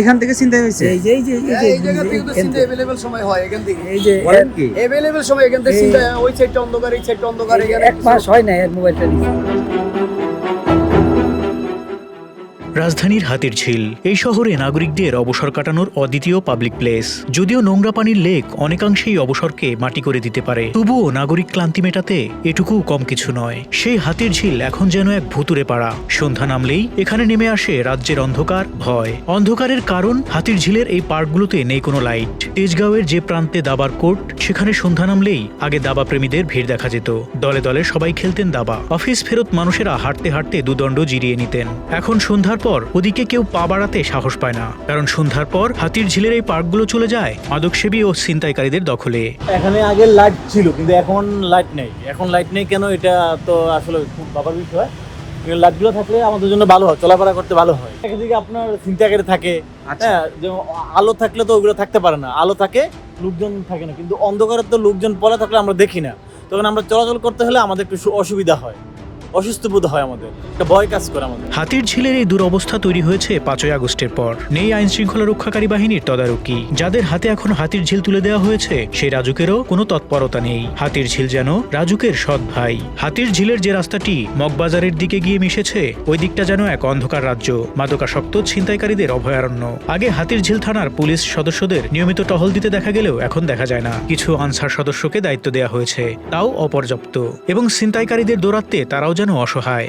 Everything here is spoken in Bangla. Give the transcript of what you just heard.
এখান থেকে চিন্তা হয়েছে। এই যে এই যে এই যে জায়গা থেকে তো চিন্তা अवेलेबल সময় হয় এখান থেকে। এই যে বলেন কি? অ্যাভেলেবল সময় এখান থেকে চিন্তা ওই সাইডটা অন্ধকার এই সাইডটা অন্ধকার এখানে এক মাস হয় না এর মোবাইলটা নিয়ে। রাজধানীর হাতির ঝিল। এই শহরে নাগরিকদের অবসর কাটানোর অদ্বিতীয় পাবলিক প্লেস যদিও নোংরা পানির লেক অনেকাংশেই অবসরকে মাটি করে দিতে পারে। তবুও নাগরিক ক্লান্তি মেটাতে এটুকু কম কিছু নয়। সেই হাতির ঝিল এখন যেন এক ভুতুরে পাড়া। সন্ধ্যা নামলেই এখানে নেমে আসে রাজ্যের অন্ধকার, ভয়। অন্ধকারের কারণ হাতির ঝিলের এই পার্কগুলোতে নেই কোনো লাইট তেজগাঁওয়ের যে প্রান্তে দাবার কোর্ট সেখানে সন্ধ্যা নামলেই আগে দাবা প্রেমীদের ভিড় দেখা যেত। দলে দলে সবাই খেলতেন দাবা। অফিস ফেরত মানুষেরা হাঁটতে হাঁটতে দুদণ্ড জিরিয়ে নিতেন। এখন সন্ধ্যার পর ওদিকে কেউ পা বাড়াতে সাহস পায় না। কারণ সন্ধ্যার পর হাতির ঝিলের এই পার্কগুলো চলে যায় মাদকসেবী ও ছিনতাইকারীদের দখলে। এখানে আগে লাইট ছিল কিন্তু এখন লাইট নেই। এখন লাইট নেই কেন? এটা তো আসলে খুব বাবার বিষয়। লাইটগুলো থাকলে আমাদের জন্য ভালো হয় চলাফেরা করতে ভালো হয়। একদিকে আপনার চিন্তাকারী থাকে আচ্ছা। হ্যাঁ যেমন আলো থাকলে তো ওগুলো থাকতে পারে না। আলো থাকে লোকজন থাকে না। কিন্তু অন্ধকারে তো লোকজন পলা থাকলে আমরা দেখি না। তখন আমরা চলাচল করতে হলে আমাদের একটু অসুবিধা হয়। অসুস্থ বোধ হয় আমাদের। একটা ভয় কাজ করে আমাদের। হাতির ঝিলের এই দুরবস্থা তৈরি হয়েছে পাঁচই আগস্টের পর। নেই আইন শৃঙ্খলা রক্ষাকারী বাহিনীর তদারকি। যাদের হাতে এখন হাতির ঝিল তুলে দেওয়া হয়েছে, সেই রাজুকেরও কোনো তৎপরতা নেই। হাতির ঝিল যেন রাজুকের সৎ ভাই। হাতির ঝিলের যে রাস্তাটি মগবাজারের দিকে গিয়ে মিশেছে, ওই দিকটা যেন এক অন্ধকার রাজ্য। মাদকাসক্ত ছিনতাইকারীদের অভয়ারণ্য। আগে হাতির ঝিল থানার পুলিশ সদস্যদের নিয়মিত টহল দিতে দেখা গেলেও এখন দেখা যায় না। কিছু আনসার সদস্যকে দায়িত্ব দেওয়া হয়েছে। তাও অপর্যাপ্ত। এবং ছিনতাইকারীদের দৌরাত্মে তারাও যেন অসহায়।